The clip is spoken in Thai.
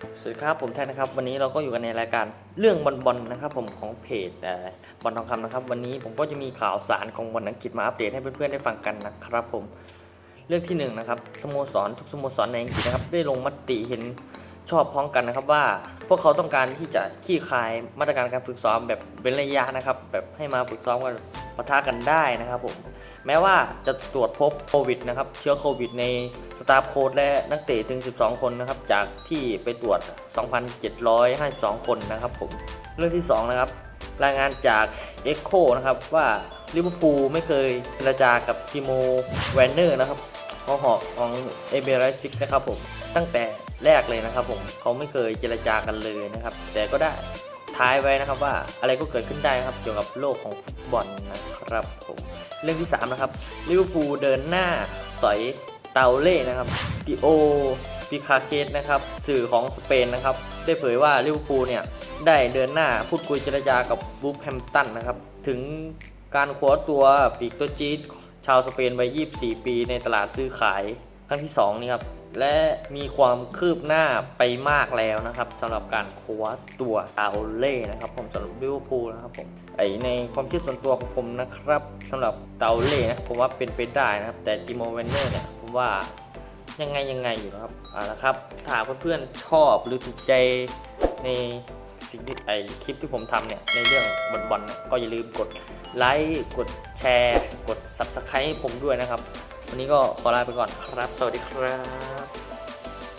สวัสดีครับผมแทนนะครับวันนี้เราก็อยู่กันในรายการเรื่องบอลบอลนะครับผมของเพจบอลทองคำนะครับ วันนี้ผมก็จะมีข่าวสารของบอลอังกฤษมาอัปเดตให้เพื่อนๆได้ฟังกันนะครับผมเรื่องที่หนึ่งนะครับสโมสรทุกสโมสรในอังกฤษนะครับได้ลงมติเห็นชอบพ้องกันนะครับว่า พวกเขาต้องการที่จะขี้คายมาตรการการฝึกซ้อมแบบเป็นระยะนะครับ แบบให้มาฝึกซ้อมกันปะทะกันได้นะครับผมแม้ว่าจะตรวจพบโควิดนะครับเชื้อโควิดในสตาฟโค้ชและนักเตะถึง 12 คนนะครับ จากที่ไปตรวจ 2,752 คนนะครับผมเรื่องที่ 2 นะครับ รายงานจาก Echo นะครับว่าลิเวอร์พูลไม่เคยเจรจากับทิโมแวนเนอร์นะครับ ของหอกของเอเบรซิกนะครับผมตั้งแต่แรกเลยนะครับผมเขาไม่เคยเจรจากันเลยนะครับ แต่ก็ได้ท้ายไว้นะครับว่าอะไรก็เกิดขึ้นได้นะครับเกี่ยวกับโลกของฟุตบอลนะครับผมเรื่องที่ 3 นะครับลิเวอร์พูลเดินหน้าสอยเตาเล่นะครับปิโอปิคาเคสนะครับสื่อของสเปนนะครับได้เผยว่าลิเวอร์พูลเนี่ยได้เดินหน้าพูดคุยเจรจากับบูฟแฮมตันนะครับถึงการคว้าตัวปีกตัวจี๊ด ชาวสเปนวัย 24 ปีในตลาดซื้อขายครั้งที่ 2 นี่ครับ และมีความคืบหน้าไปมากแล้วนะครับสำหรับการคว้าตัวเตาเล่นะครับผมสำหรับลิเวอร์พูลนะครับผมไอในความคิดส่วนตัวของผมนะครับสำหรับเตาเล่นะผมว่าเป็นไปได้นะครับ แต่ติโมเวนเนอร์เนี่ยผมว่ายังไงยังไงอยู่นะครับเอาละครับถ้าหากเพื่อนๆชอบหรือถูกใจใน สิ่งที่ไอคลิปที่ผมทำเนี่ยในเรื่องบอลบอลก็อย่าลืมกดไลค์กดแชร์ กด subscribe ให้ผมด้วยนะครับ วันนี้ก็ขอลาไปก่อนครับ สวัสดีครับ